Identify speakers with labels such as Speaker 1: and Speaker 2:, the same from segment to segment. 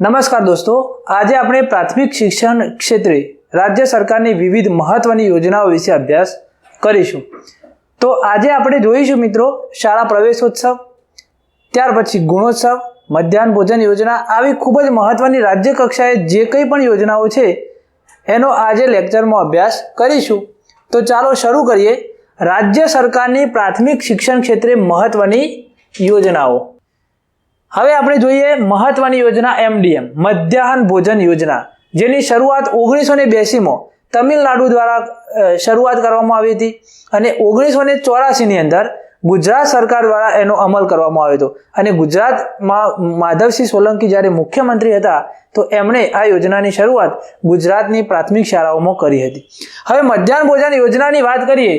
Speaker 1: નમસ્કાર દોસ્તો, આજે આપણે પ્રાથમિક શિક્ષણ ક્ષેત્રે રાજ્ય સરકારની વિવિધ મહત્વની યોજનાઓ વિશે અભ્યાસ કરીશું. તો આજે આપણે જોઈશું મિત્રો, શાળા પ્રવેશોત્સવ, ત્યાર પછી ગુણોત્સવ, મધ્યાહન ભોજન યોજના આવી ખૂબ જ મહત્વની રાજ્ય કક્ષાએ જે કંઈ પણ યોજનાઓ છે, એનો આજે લેક્ચરમાં અભ્યાસ કરીશું. તો ચાલો શરૂ કરીએ. રાજ્ય સરકારની પ્રાથમિક શિક્ષણ ક્ષેત્રે મહત્વની યોજનાઓ. હવે આપણે જોઈએ મહત્વની યોજના એમડીએમ, મધ્યાહન ભોજન યોજના. જેની શરૂઆત ઓગણીસો ને બેસીમાં તમિલનાડુ દ્વારા શરૂઆત કરવામાં આવી હતી અને ઓગણીસો ને ચોરાસીની અંદર ગુજરાત સરકાર દ્વારા એનો અમલ કરવામાં આવ્યો હતો. અને ગુજરાતમાં માધવસિંહ સોલંકી જ્યારે મુખ્યમંત્રી હતા, તો એમણે આ યોજનાની શરૂઆત ગુજરાતની પ્રાથમિક શાળાઓમાં કરી હતી. હવે મધ્યાહન ભોજન યોજનાની વાત કરીએ,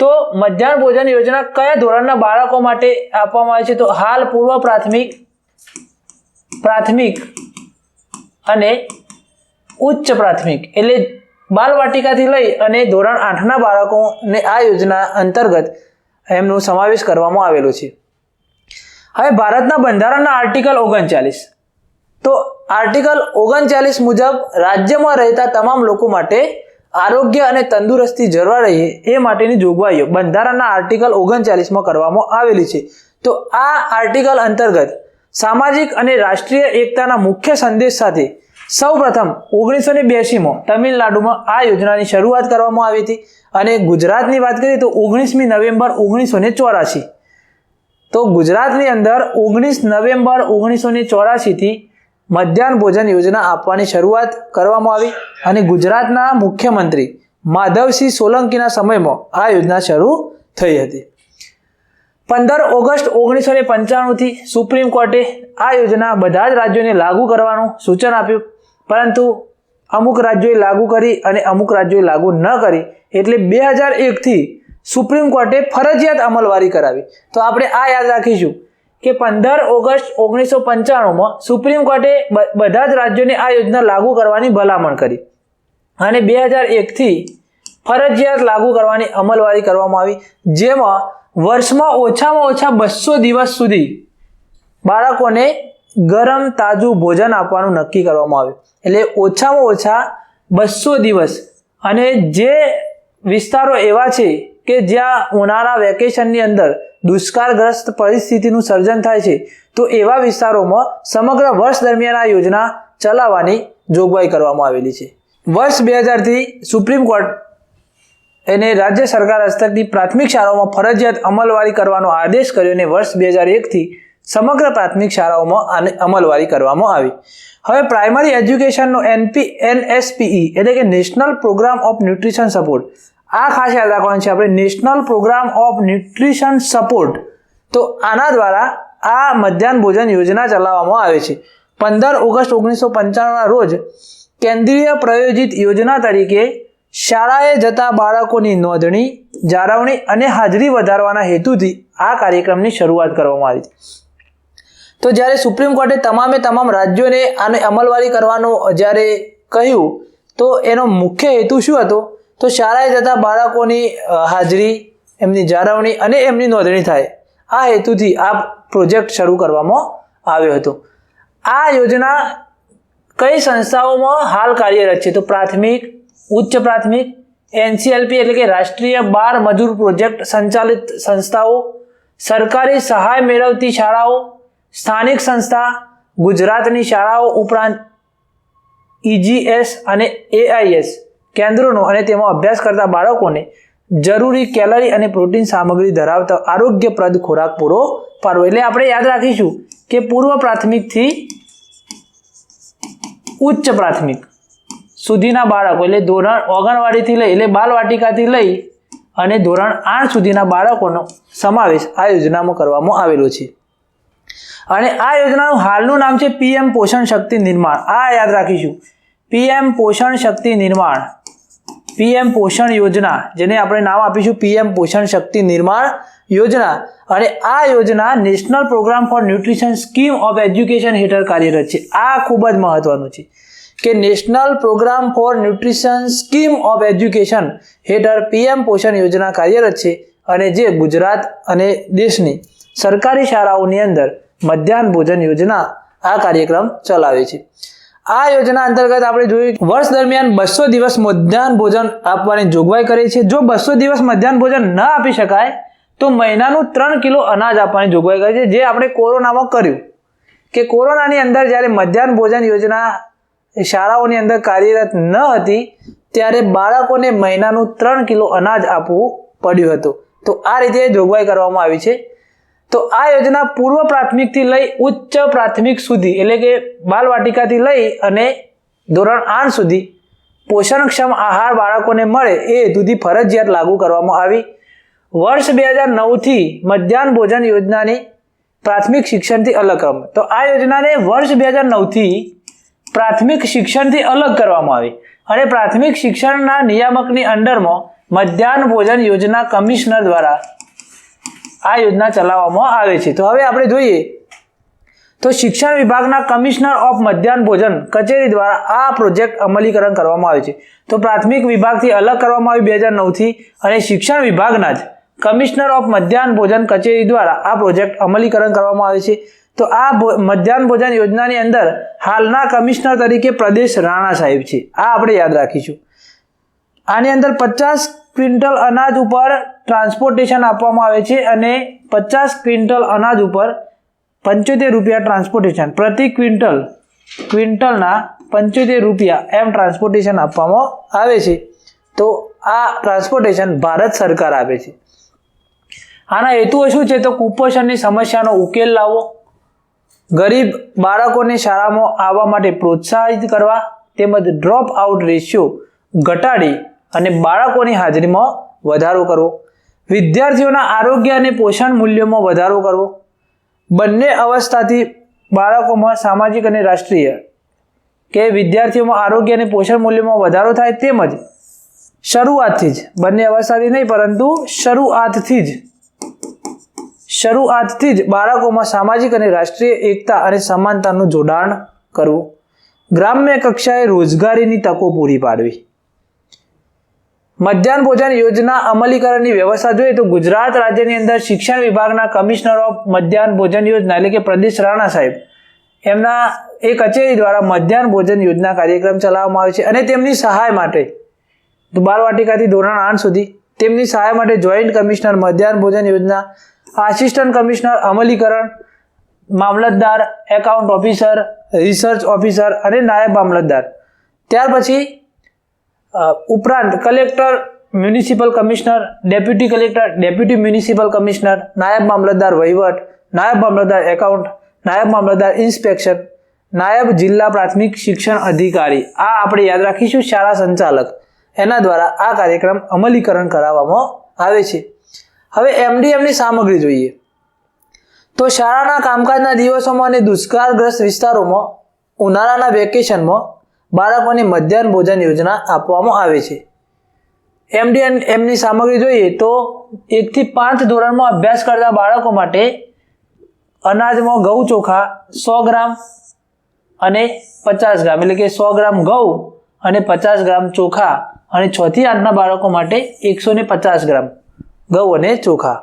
Speaker 1: તો મધ્યાહન ભોજન યોજના કયા ધોરણના બાળકો માટે આપવામાં આવે છે? તો હાલ પૂર્વ પ્રાથમિક પ્રાથમિક અને ઉચ્ચ પ્રાથમિક એટલે બાલવાટિકાથી લઈ અને ધોરણ આઠના બાળકોને આ યોજના અંતર્ગત એમનો સમાવેશ કરવામાં આવેલો છે. હવે ભારતના બંધારણના આર્ટિકલ ઓગણચાલીસ. તો આર્ટિકલ ઓગણચાલીસ મુજબ રાજ્યમાં રહેતા તમામ લોકો માટે આરોગ્ય અને તંદુરસ્તી જળવાઈ રહે એ માટેની જોગવાઈઓ બંધારણના આર્ટિકલ ઓગણચાલીસમાં કરવામાં આવેલી છે. તો આ આર્ટિકલ અંતર્ગત સામાજિક અને રાષ્ટ્રીય એકતાના મુખ્ય સંદેશ સાથે સૌપ્રથમ ઓગણીસો ને બ્યાસીમાં તમિલનાડુમાં આ યોજનાની શરૂઆત કરવામાં આવી હતી. અને ગુજરાતની વાત કરીએ તો ઓગણીસમી નવેમ્બર ઓગણીસો ને ચોરાશી. તો ગુજરાતની અંદર ઓગણીસ નવેમ્બર ઓગણીસો ને ચોરાશીથી મધ્યાહન ભોજન યોજના આપવાની શરૂઆત કરવામાં આવી અને ગુજરાતના મુખ્યમંત્રી માધવસિંહ સોલંકીના સમયમાં આ યોજના શરૂ થઈ હતી. પંદર ઓગસ્ટ ઓગણીસો ને પંચાણુંથી સુપ્રીમ કોર્ટે આ યોજના બધા જ રાજ્યોને લાગુ કરવાનું સૂચન આપ્યું. પરંતુ અમુક રાજ્યોએ લાગુ કરી અને અમુક રાજ્યોએ લાગુ ન કરી એટલે બે હજાર એકથી સુપ્રીમ કોર્ટે ફરજિયાત અમલવારી કરાવી. તો આપણે આ યાદ રાખીશું કે પંદર ઓગસ્ટ ઓગણીસો પંચાણુંમાં સુપ્રીમ કોર્ટે બધા જ રાજ્યોને આ યોજના લાગુ કરવાની ભલામણ કરી. અને બે હજાર એકથી ફરજિયાત લાગુ કરવાની અમલવારી કરવામાં આવી. જેમાં વર્ષમાં ઓછામાં ઓછા બસો દિવસ સુધી બાળકોને ગરમ તાજું ભોજન આપવાનું નક્કી કરવામાં આવ્યું. એટલે ઓછામાં ઓછા બસો દિવસ. અને જે વિસ્તારો એવા છે કે જ્યાં ઉનાળા વેકેશનની અંદર દુષ્કાળગ્રસ્ત પરિસ્થિતિનું સર્જન થાય છે, તો એવા વિસ્તારોમાં સમગ્ર વર્ષ દરમિયાન આ યોજના ચલાવવાની જોગવાઈ કરવામાં આવેલી છે. વર્ષ બે હજારથી સુપ્રીમ કોર્ટ એને રાજ્ય સરકાર હસ્તકની પ્રાથમિક શાળાઓમાં ફરજિયાત અમલવારી કરવાનો આદેશ કર્યો અને વર્ષ બે હજાર એકથી સમગ્ર પ્રાથમિક શાળાઓમાં આને અમલવારી કરવામાં આવી. હવે પ્રાઇમરી એજ્યુકેશનનો એનપી, એનએસપીઈ એટલે કે national programme of nutrition support. આ ખાસ યાદ રાખવાનું છે, આપણે national programme of nutrition support. તો આના દ્વારા આ મધ્યાહન ભોજન યોજના ચલાવવામાં આવે છે. પંદર ઓગસ્ટ ઓગણીસો પંચાણુંના રોજ કેન્દ્રીય પ્રાયોજિત યોજના તરીકે શાળાએ જતા બાળકોની નોંધણી, જાળવણી અને હાજરી વધારવાના હેતુથી આ કાર્યક્રમની શરૂઆત કરવામાં આવી તો જ્યારે સુપ્રીમ કોર્ટે તમામે તમામ રાજ્યોને આને અમલવારી કરવાનું જ્યારે કહ્યું, તો એનો મુખ્ય હેતુ શું હતો? તો શાળાએ જતા બાળકોની હાજરી, એમની જાળવણી અને એમની નોંધણી થાય. આ હેતુથી આ પ્રોજેક્ટ શરૂ કરવામાં આવ્યો હતો. આ યોજના કઈ સંસ્થાઓમાં હાલ કાર્યરત છે? તો પ્રાથમિક ઉચ્ચ પ્રાથમિક એનસીએલપી એટલે કે રાષ્ટ્રીય બાળ મજૂર પ્રોજેક્ટ સંચાલિત સંસ્થાઓ, સરકારી સહાય મેળવતી શાળાઓ, સ્થાનિક સંસ્થા, ગુજરાતની શાળાઓ ઉપરાંત ઈજીએસ અને એઆઈએસ કેન્દ્રોનો અને તેમાં અભ્યાસ કરતા બાળકોને જરૂરી કેલરી અને પ્રોટીન સામગ્રી ધરાવતા આરોગ્યપ્રદ ખોરાક પૂરો પાડવો. એટલે આપણે યાદ રાખીશું કે પૂર્વ પ્રાથમિકથી ઉચ્ચ પ્રાથમિક સુધીના બાળકો એટલે ધોરણ ઓગણવાડીથી લઈ એટલે બાલવાટિકાથી લઈ અને ધોરણ આઠ સુધીના બાળકોનો સમાવેશ આ યોજનામાં કરવામાં આવેલો છે. અને આ યોજનાનું હાલનું નામ છે પીએમ પોષણ શક્તિ નિર્માણ. આ યાદ રાખીશું. પીએમ પોષણ શક્તિ નિર્માણ. પીએમ પોષણ યોજના, જેને આપણે નામ આપીશું પીએમ પોષણ શક્તિ નિર્માણ યોજના. અને આ યોજના national programme for nutrition scheme of education હેઠળ કાર્યરત છે. આ ખૂબ જ મહત્વનું છે. કે national programme for nutrition scheme of education હેઠળ પીએમ પોષણ યોજના કાર્યરત છે અને જે ગુજરાત અને દેશની સરકારી શાળાઓની અંદર મધ્યાહન ભોજન યોજના આ કાર્યક્રમ ચલાવે છે. આ યોજના અંતર્ગત આપણે જોયું વર્ષ દરમિયાન બસો દિવસ મધ્યાહન ભોજન આપવાની જોગવાઈ કરે છે. જો બસો દિવસ મધ્યાહન ભોજન ન આપી શકાય, તો મહિનાનું ત્રણ કિલો અનાજ આપવાની જોગવાઈ કરે છે. જે આપણે કોરોનામાં કર્યું. કે કોરોનાની અંદર જ્યારે મધ્યાહન ભોજન યોજના શાળાઓની અંદર કાર્યરત ન હતી, ત્યારે બાળકોને મહિનાનું ત્રણ કિલો અનાજ આપવું પડ્યું હતું. તો આ રીતે જોગવાઈ કરવામાં આવી છે. તો આ યોજના પૂર્વ પ્રાથમિકથી લઈ ઉચ્ચ પ્રાથમિક સુધી, એટલે કે બાલવાટિકાથી લઈ અને ધોરણ આઠ સુધી પોષણક્ષમ આહાર બાળકોને મળે એ હેતુથી ફરજિયાત લાગુ કરવામાં આવી. વર્ષ બે હજાર નવથી મધ્યાહન ભોજન યોજનાની પ્રાથમિક શિક્ષણથી અલગ. તો આ યોજનાને વર્ષ બે હજાર નવથી પ્રાથમિક શિક્ષણથી અલગ કરવામાં આવી. અને પ્રાથમિક શિક્ષણના નિયામકની અંડરમાં મધ્યાહન ભોજન યોજના કમિશનર દ્વારા આ યોજના ચલાવવામાં આવે છે. તો હવે આપણે જોઈએ. તો શિક્ષણ વિભાગના કમિશનર ઓફ મધ્યાહન ભોજન કચેરી દ્વારા આ પ્રોજેક્ટ અમલીકરણ કરવામાં આવે છે. તો પ્રાથમિક વિભાગથી અલગ કરવામાં આવ્યું બે હજાર નવથી અને શિક્ષણ વિભાગના જ કમિશનર ઓફ મધ્યાહન ભોજન કચેરી દ્વારા આ પ્રોજેક્ટ અમલીકરણ કરવામાં આવે છે. તો આ મધ્યાહન ભોજન યોજનાની અંદર હાલના કમિશનર તરીકે પ્રદેશ રાણા સાહેબ છે. આ આપણે યાદ રાખીશું. આની અંદર પચાસ ક્વિન્ટલ અનાજ ઉપર ટ્રાન્સપોર્ટેશન આપવામાં આવે છે અને પચાસ ક્વિન્ટલ અનાજ ઉપર પંચોતેર રૂપિયા ટ્રાન્સપોર્ટેશન, પ્રતિ ક્વિન્ટલ, ક્વિન્ટલના પંચોતેર રૂપિયા એમ ટ્રાન્સપોર્ટેશન આપવામાં આવે છે. તો આ ટ્રાન્સપોર્ટેશન ભારત સરકાર આપે છે. આના હેતુઓ શું છે? તો કુપોષણની સમસ્યાનો ઉકેલ લાવવો ગરીબ બાળકોને શાળામાં આવવા માટે પ્રોત્સાહિત કરવા તેમજ ડ્રોપ આઉટ રેશિયો ઘટાડી અને બાળકોની હાજરીમાં વધારો કરવો. વિદ્યાર્થીઓના આરોગ્ય અને પોષણ મૂલ્યોમાં વધારો કરવો. બંને અવસ્થાથી બાળકોમાં સામાજિક અને રાષ્ટ્રીય કે વિદ્યાર્થીઓમાં આરોગ્ય અને પોષણ મૂલ્યોમાં વધારો થાય તેમજ શરૂઆતથી જ, બંને અવસ્થાથી નહીં પરંતુ શરૂઆતથી જ શરૂઆતથી જ બાળકોમાં સામાજિક અને રાષ્ટ્રીય એકતા અને સમાનતાનું જોડાણ કરવું. ગ્રામ્ય કક્ષાએ રોજગારીની તકો પૂરી પાડવી. મધ્યાહન ભોજન યોજના અમલીકરણની વ્યવસ્થા જોઈએ તો ગુજરાત રાજ્યની અંદર શિક્ષણ વિભાગના કમિશનર ઓફ મધ્યાહન ભોજન યોજના એટલે કે પ્રદેશ રાણા સાહેબ, એમના એ કચેરી દ્વારા મધ્યાહન ભોજન યોજના કાર્યક્રમ ચલાવવામાં આવે છે અને તેમની સહાય માટે બારવાટિકાથી ધોરણ આઠ સુધી તેમની સહાય માટે જોઈન્ટ કમિશનર મધ્યાહન ભોજન યોજના આસિસ્ટન્ટ કમિશનર અમલીકરણ મામલતદાર એકાઉન્ટ ઓફિસર રિસર્ચ ઓફિસર અને નાયબ મામલતદાર. ત્યાર પછી ઉપરાંત collector municipal commissioner deputy collector deputy municipal commissioner નાયબ મામલતદાર વહીવટ, નાયબ મામલતદાર એકાઉન્ટ નાયબ મામલતદાર ઇન્સ્પેક્શન નાયબ જિલ્લા પ્રાથમિક શિક્ષણ અધિકારી. આ આપણે યાદ રાખીશું, શાળા સંચાલક. એના દ્વારા આ કાર્યક્રમ અમલીકરણ કરાવવામાં આવે છે. હવે એમડીએમની સામગ્રી જોઈએ. તો શાળાના કામકાજના દિવસોમાં અને દુષ્કાળગ્રસ્ત વિસ્તારોમાં, ઉનાળાના વેકેશનમાં બાળકોને મધ્યાહન ભોજન યોજના આપવામાં આવે છે. એમડીએમ એમની સામગ્રી જોઈએ તો એકથી પાંચ ધોરણમાં અભ્યાસ કરતા બાળકો માટે અનાજમાં ઘઉં ચોખા સો ગ્રામ અને પચાસ ગ્રામ, એટલે કે સો ગ્રામ ઘઉં અને પચાસ ગ્રામ ચોખા અને છથી આઠના બાળકો માટે એકસો પચાસ ગ્રામ. ઘઉં અને ચોખા.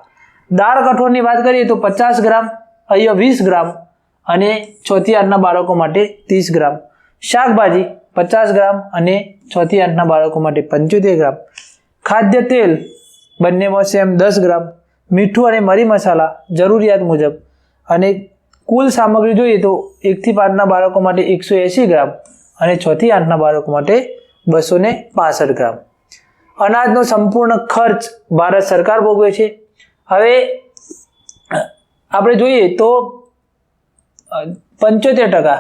Speaker 1: દાળ કઠોળની વાત કરીએ તો પચાસ ગ્રામ, અહીંયા વીસ ગ્રામ અને છ થી આઠના બાળકો માટે ત્રીસ ગ્રામ. શાકભાજી પચાસ ગ્રામ અને ચોથી આઠના બાળકો માટે પંચોતેર ગ્રામ. ખાદ્ય તેલ બંનેમાં સેમ દસ ગ્રામ. મીઠું અને મરી મસાલા જરૂરિયાત મુજબ. અને કુલ સામગ્રી જોઈએ તો એકથી પાંચના બાળકો માટે એકસો એંસી ગ્રામ અને છથી આઠના બાળકો માટે બસો ને ગ્રામ. અનાજનો સંપૂર્ણ ખર્ચ ભારત સરકાર ભોગવે છે. હવે, આપણે જોઈએ તો, પંચોતેર ટકા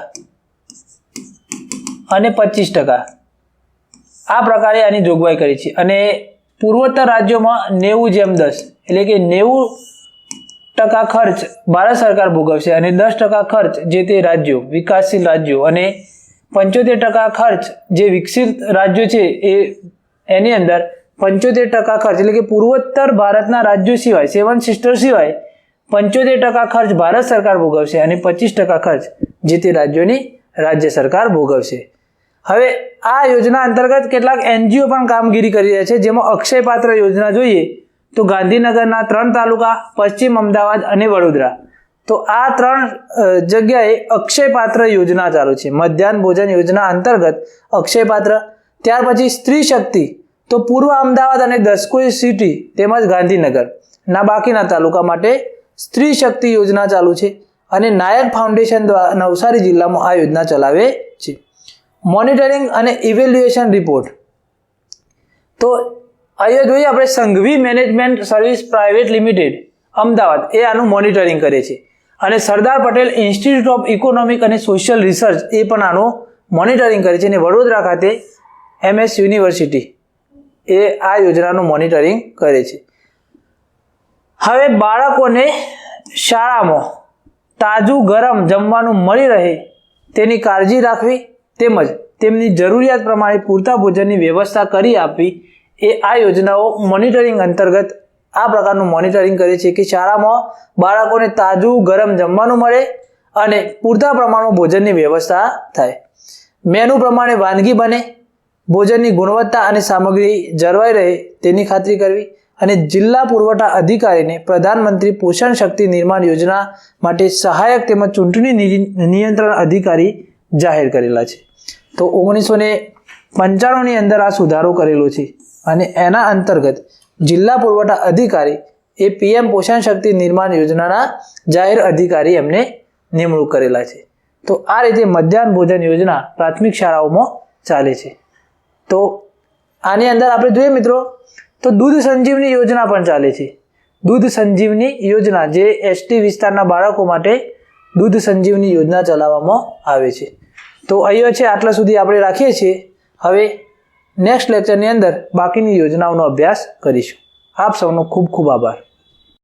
Speaker 1: અને પચીસ ટકા આ પ્રકારે આની જોગવાઈ કરી છે. અને પૂર્વોત્તર રાજ્યોમાં નેવું જેમ દસ, એટલે કે નેવું ટકા ખર્ચ ભારત સરકાર ભોગવશે અને દસ ટકા ખર્ચ જે તે રાજ્યો, વિકાસશીલ રાજ્યો અને પંચોતેર ટકા ખર્ચ જે વિકસિત રાજ્યો છે એ એની અંદર પંચોતેર ટકા ખર્ચ, એટલે કે પૂર્વોત્તર ભારતના રાજ્યો સિવાય, સેવન સિસ્ટર સિવાય, પંચોતેર ટકા ખર્ચ ભારત સરકાર ભોગવશે અને પચીસ ટકા ખર્ચ જે તે રાજ્યોની રાજ્ય સરકાર ભોગવશે. હવે આ યોજના અંતર્ગત કેટલાક એનજીઓ પણ કામગીરી કરી રહ્યા છે, જેમાં અક્ષયપાત્ર યોજના જોઈએ તો ગાંધીનગરના ત્રણ તાલુકા, પશ્ચિમ અમદાવાદ અને વડોદરા. તો આ ત્રણ જગ્યાએ અક્ષયપાત્ર યોજના ચાલુ છે. મધ્યાહન ભોજન યોજના અંતર્ગત અક્ષય પાત્ર ત્યાર પછી સ્ત્રી શક્તિ, તો પૂર્વ અમદાવાદ અને દસકોઈ સિટી, તેમજ ગાંધીનગર. ના, બાકીના તાલુકા માટે સ્ત્રી શક્તિ યોજના ચાલુ છે અને નાયક ફાઉન્ડેશન દ્વારા નવસારી જિલ્લામાં આ યોજના ચલાવે છે. મોનિટરિંગ અને ઇવેલ્યુએશન રિપોર્ટ. તો અહીંયા જોઈએ આપણે Sanghvi management service private limited, Ahmedabad, એ આનું મોનિટરિંગ કરે છે. અને Sardar Patel institute of economic અને સોશિયલ રિસર્ચ, એ પણ આનું મોનિટરિંગ કરે છે. અને વડોદરા ખાતે એમએસ યુનિવર્સિટી એ આ યોજનાનું મોનિટરિંગ કરે છે. હવે બાળકોને શાળામાં તાજું ગરમ જમવાનું મળી રહે તેની કાળજી રાખવી તેમજ તેમની જરૂરિયાત પ્રમાણે પૂરતા ભોજનની વ્યવસ્થા કરી આપવી એ આ યોજનાઓ મોનિટરિંગ અંતર્ગત આ પ્રકારનું મોનિટરિંગ કરે છે કે શાળામાં બાળકોને તાજું ગરમ જમવાનું મળે અને પૂરતા પ્રમાણમાં ભોજનની વ્યવસ્થા થાય. મેનુ પ્રમાણે વાનગી બને ભોજનની ગુણવત્તા અને સામગ્રી જળવાઈ રહે તેની ખાતરી કરવી અને જિલ્લા પુરવઠા અધિકારીને પ્રધાનમંત્રી પોષણ શક્તિ નિર્માણ યોજના માટે સહાયક તેમજ ચૂંટણી નિયંત્રણ અધિકારી જાહેર કરેલા છે. તો ઓગણીસો ને પંચાણુંની અંદર આ સુધારો કરેલો છે અને એના અંતર્ગત જિલ્લા પુરવઠા અધિકારી એ પીએમ પોષણ શક્તિ નિર્માણ યોજનાના જાહેર અધિકારી એમને નિમણૂક કરેલા છે. તો આ રીતે મધ્યાહન ભોજન યોજના પ્રાથમિક શાળાઓમાં ચાલે છે. તો આની અંદર આપણે જોઈએ મિત્રો, તો દૂધ સંજીવની યોજના પણ ચાલે છે. દૂધ સંજીવની યોજના, જે એસટી વિસ્તારના બાળકો માટે દૂધ સંજીવની યોજના ચલાવવામાં આવે છે. તો અહીંયા છે, આટલા સુધી આપણે રાખીએ છીએ. હવે નેક્સ્ટ લેક્ચરની અંદર બાકીની યોજનાઓનો અભ્યાસ કરીશું. આપ સૌનો ખૂબ ખૂબ આભાર.